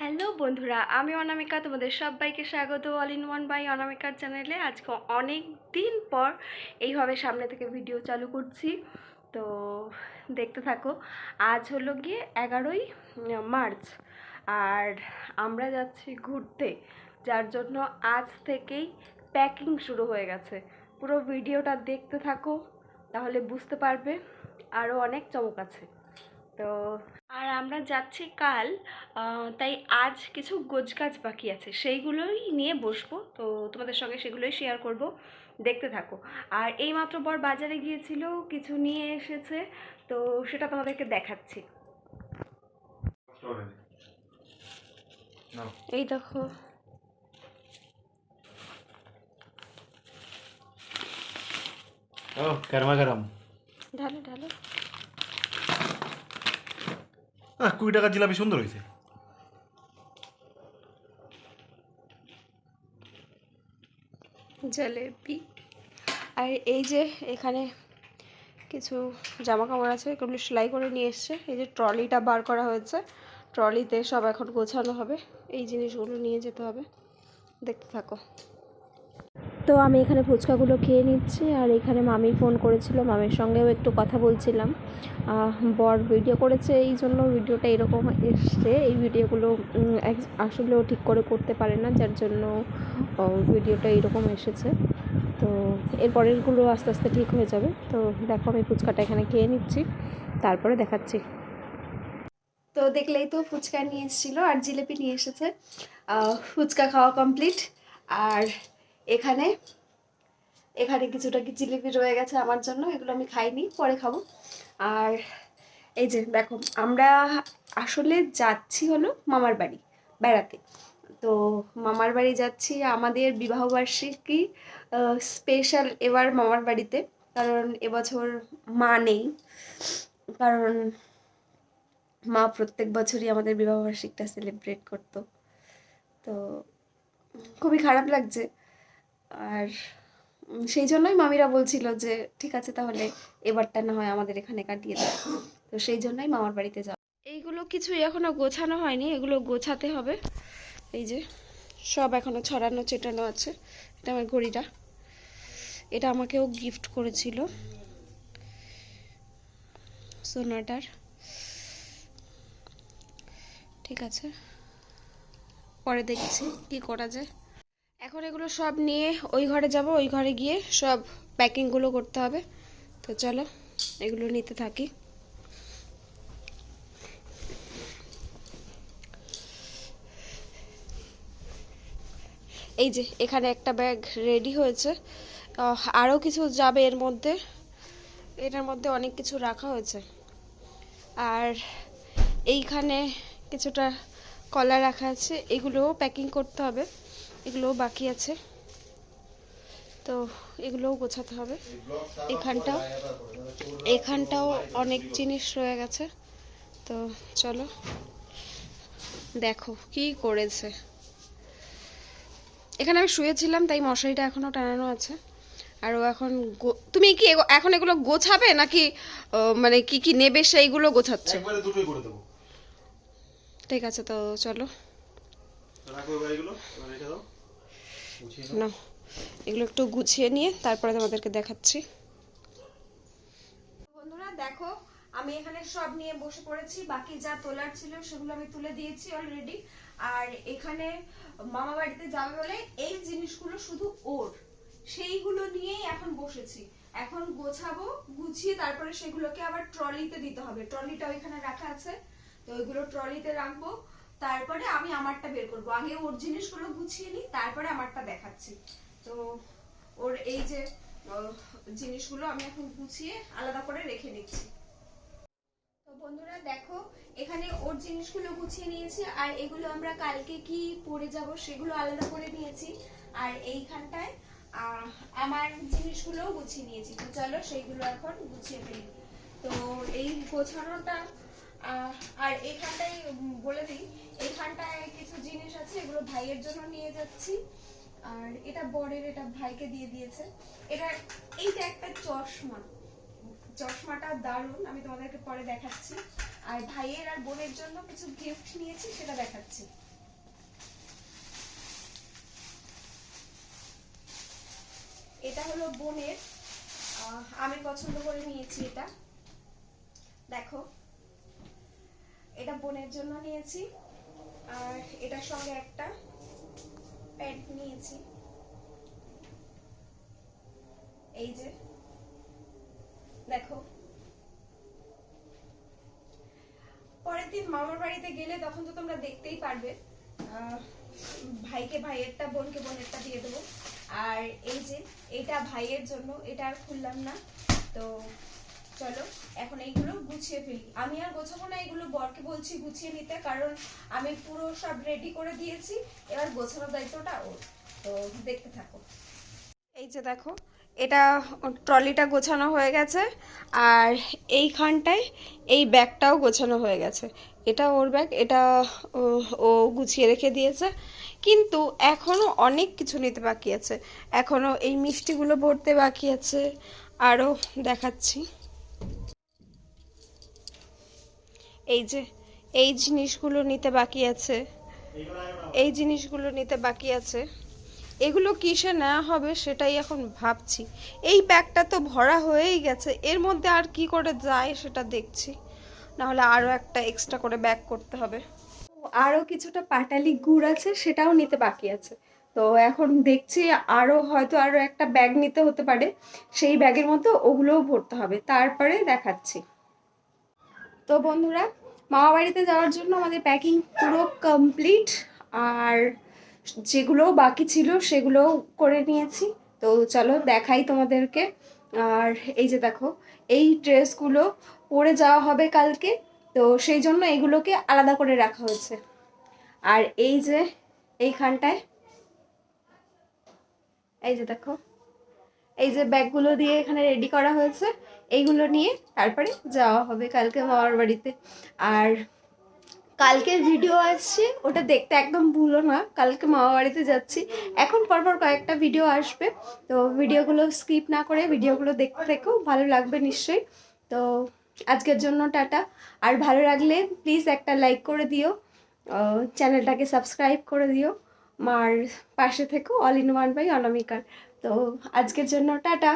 Hello বন্ধুরা, আমি অনামিকা, তোমাদের সবাইকে স্বাগত অল ইন ওয়ান বাই অনামিকার চ্যানেলে আজকে অনেক দিন পর এইভাবে সামনে থেকে ভিডিও চালু করছি। তো দেখতে থাকো, আজ হলো গিয়ে এগারোই মার্চ, আর আমরা যাচ্ছি ঘুরতে, যার জন্য আজ থেকেই প্যাকিং শুরু হয়ে গেছে। পুরো ভিডিওটা দেখতে থাকো, তাহলে বুঝতে পারবে আরও অনেক চমক আছে। তো আর আমরা যাচ্ছি কাল তাই আজ কিছু গোজগাছ বাকি আছে সেইগুলোই নিয়ে বসবো। তো তোমাদের সঙ্গে সেগুলোই শেয়ার করব দেখতে থাকো। আর এইমাত্র বর বাজারে গিয়েছিল কিছু নিয়ে এসেছে তো সেটা তোমাদেরকে দেখাচ্ছি। এই দেখো। গরমা গরম। কুড়ি টাকার জিলাপি সুন্দর হয়েছে। জলেবি আর এই যে এখানে কিছু জামা কাপড় আছে, এগুলো সেলাই করে নিয়ে এসছে। এই যে ট্রলিটা বার করা হয়েছে, ট্রলিতে সব এখন গোছানো হবে। এই জিনিসগুলো নিয়ে যেতে হবে। দেখতে থাকো। তো আমি এখানে ফুচকাগুলো খেয়ে নিচ্ছি আর এখানে মামি ফোন করেছিল, মামির সঙ্গেও একটু কথা বলছিলাম। বর ভিডিও করেছে, এই জন্য ভিডিওটা এরকম এসছে। এই ভিডিওগুলো আসলেও ঠিক করে করতে পারে না, যার জন্য ভিডিওটা এরকম এসেছে। তো এরপরেরগুলো আস্তে আস্তে ঠিক হয়ে যাবে। তো দেখো, আমি ফুচকাটা এখানে খেয়ে নিচ্ছি, তারপরে দেখাচ্ছি। তো দেখলেই তো ফুচকা নিয়ে এসেছিল আর জিলিপি নিয়ে এসেছে। ফুচকা খাওয়া কমপ্লিট আর এখানে এখানে কিছুটা কি জিলিপি রয়ে গেছে আমার জন্য, এগুলো আমি খাইনি, পরে খাব। আর এই যে দেখো, আমরা আসলে যাচ্ছি হলো মামার বাড়ি, বেড়াতে। তো মামার বাড়ি যাচ্ছি, আমাদের বিবাহবার্ষিকী স্পেশাল এবার মামার বাড়িতে, কারণ এবছর মা নেই। কারণ মা প্রত্যেক বছরই আমাদের বিবাহবার্ষিকটা সেলিব্রেট করতো। তো খুবই খারাপ লাগছে। আর সেই জন্যই মামিরা বলছিল যে, ঠিক আছে তাহলে এবারটা না হয় আমাদের এখানে কাটিয়ে দাও। তো সেই জন্যই মামার বাড়িতে যাও এইগুলো কিছুই এখনও গোছানো হয়নি, এগুলো গোছাতে হবে। এই যে, সব এখনও ছড়ানো, চেটানো আছে। এটা আমার ঘড়িটা। এটা আমাকেও গিফট করেছিল। সোনাটার। ঠিক আছে। পরে দেখছি কি করা যায়। এখন এগুলো সব নিয়ে ওই ঘরে যাব, ওই ঘরে গিয়ে সব প্যাকিংগুলো করতে হবে। তো চলো, এগুলো নিতে থাকি। এই যে, এখানে একটা ব্যাগ রেডি হয়েছে। আরও কিছু যাবে এর মধ্যে। এটার মধ্যে অনেক কিছু রাখা হয়েছে। আর এইখানে কিছুটা কলা রাখা আছে, এগুলোও প্যাকিং করতে হবে। এগুলোও বাকি আছে। তো এগুলোও গোছাতে হবে। এখানটাও এখানটাও অনেক জিনিস রয়ে গেছে। তো চলো দেখো কি করেছে। এখানে আমি শুয়েছিলাম তাই মশারিটা এখনও টানানো আছে। আর ও এখন তুমি কি এখন এগুলো গোছাবে নাকি মানে কি কি নেবে সেইগুলো গোছাচ্ছ? ঠিক আছে তো চলো। রাখো এবার এগুলো এবার রেখে দাও। না এগুলো একটু গুছিয়ে নিয়ে তারপরে তোমাদেরকে দেখাচ্ছি। বন্ধুরা দেখো আমি এখানে সব নিয়ে বসে পড়েছি বাকি যা তোলার ছিল সেগুলো আমি তুলে দিয়েছি অলরেডি আর এখানে মামা বাড়িতে যাবে বলে এই জিনিসগুলো শুধু ওর সেইগুলো নিয়েই এখন বসেছি। এখন গোছাবো গুছিয়ে তারপরে সেগুলোকে আবার ট্রলিতে দিতে হবে। ট্রলিটা ওইখানে রাখা আছে তো ওইগুলো ট্রলিতে রাখব। তারপরে আমি আমারটা বের করব। আগে ওর জিনিসগুলো গুছিয়ে নিই, তারপরে আমারটা দেখাচ্ছি। তো ওর এই যে জিনিসগুলো আমি এখন গুছিয়ে আলাদা করে রেখে নিচ্ছি তো বন্ধুরা দেখো, এখানে ওর জিনিসগুলো গুছিয়ে নিয়েছি, আর এগুলো আমরা কালকে কি পরে যাব সেগুলো আলাদা করে নিয়েছি। আর এইখানটায় আমার জিনিসগুলোও গুছিয়ে নিয়েছি। তো চলো সেইগুলো এখন গুছিয়ে ফেলি। তো এই গোছানোটা আর এখানটায় বলে দিই এখানটায় কিছু জিনিস আছে এগুলো ভাইয়ের জন্য নিয়ে যাচ্ছি। আর এটা বরের, এটা ভাইকে দিয়ে দিয়েছে। এটা, এইটা একটা চশমা। চশমাটা দারুণ আমি তোমাদেরকে পরে দেখাচ্ছি। আর ভাইয়ের আর বোনের জন্য কিছু গিফট নিয়েছি, সেটা দেখাচ্ছি। এটা হলো বোনের আমি পছন্দ করে নিয়েছি এটা। দেখো এটা বোনের জন্য নিয়েছি। আর এটার সঙ্গে একটা প্যান্ট নিয়েছি। এই যে, দেখো। পরের দিন মামার বাড়িতে গেলে তখন তো তোমরা দেখতেই পারবে। ভাইকে ভাইয়েরটা, বোনকে বোনেরটা দিয়ে দেবো। আর এই যে, এটা ভাইয়ের জন্য, এটা আর খুললাম না। তো চলো, এখন এইগুলো গুছিয়ে ফেলি। আমি আর গোছাবো না এগুলো বরকে বলছি গুছিয়ে নিতে, কারণ আমি পুরো সব রেডি করে দিয়েছি। এবার গোছানোর দায়িত্বটা ওর। তো দেখতে থাকো। এই যে দেখো, এটা ট্রলিটা গোছানো হয়ে গেছে, আর এইখানটায় এই ব্যাগটাও গোছানো হয়ে গেছে। এটা ওর ব্যাগ, এটা ও- গুছিয়ে রেখে দিয়েছে। কিন্তু এখনও অনেক কিছু নিতে বাকি আছে। এখনও এই মিষ্টিগুলো ভরতে বাকি আছে। আরও দেখাচ্ছি। এই যে, এই জিনিসগুলো নিতে বাকি আছে। এই জিনিসগুলো নিতে বাকি আছে। এগুলো কিসে নেওয়া হবে সেটাই এখন ভাবছি। এই ব্যাগটা তো ভরা হয়েই গেছে, এর মধ্যে আর কি করে যায় সেটা দেখছি। নাহলে আরও একটা এক্সট্রা করে ব্যাগ করতে হবে। আরও কিছুটা পাটালি গুড় আছে, সেটাও নিতে বাকি আছে। তো এখন দেখছি আরও হয়তো আরও একটা ব্যাগ নিতে হতে পারে। সেই ব্যাগের মধ্যে ওগুলোও ভরতে হবে। তারপরে দেখাচ্ছি। তো বন্ধুরা মামা বাড়িতে যাওয়ার জন্য আমাদের প্যাকিং পুরো কমপ্লিট আর যেগুলো বাকি ছিল সেগুলো করে নিয়েছি। তো চলো দেখাই তোমাদেরকে। আর এই যে দেখো, এই ড্রেসগুলো পরে যাওয়া হবে কালকে, তো সেই জন্য এগুলোকে আলাদা করে রাখা হয়েছে। আর এই যে এইখানটায়, এই যে দেখো, এই যে ব্যাগগুলো দিয়ে এখানে রেডি করা হয়েছে। এইগুলো নিয়ে তারপরে যাওয়া হবে কালকে মামার বাড়িতে। আর কালকের ভিডিও আসছে, ওটা দেখতে একদম ভুলো না, কালকে মামা বাড়িতে যাচ্ছি। এখন পরপর কয়েকটা ভিডিও আসবে, তো ভিডিওগুলো স্কিপ না করে ভিডিওগুলো দেখতে থেকেও ভালো লাগবে নিশ্চয়ই। তো আজকের জন্য টাটা। আর ভালো লাগলে প্লিজ একটা লাইক করে দিও চ্যানেলটাকে সাবস্ক্রাইব করে দিও, মার পাশে থেকো অল ইন ওয়ান বাই অনামিকার। তো আজকের জন্য টাটা।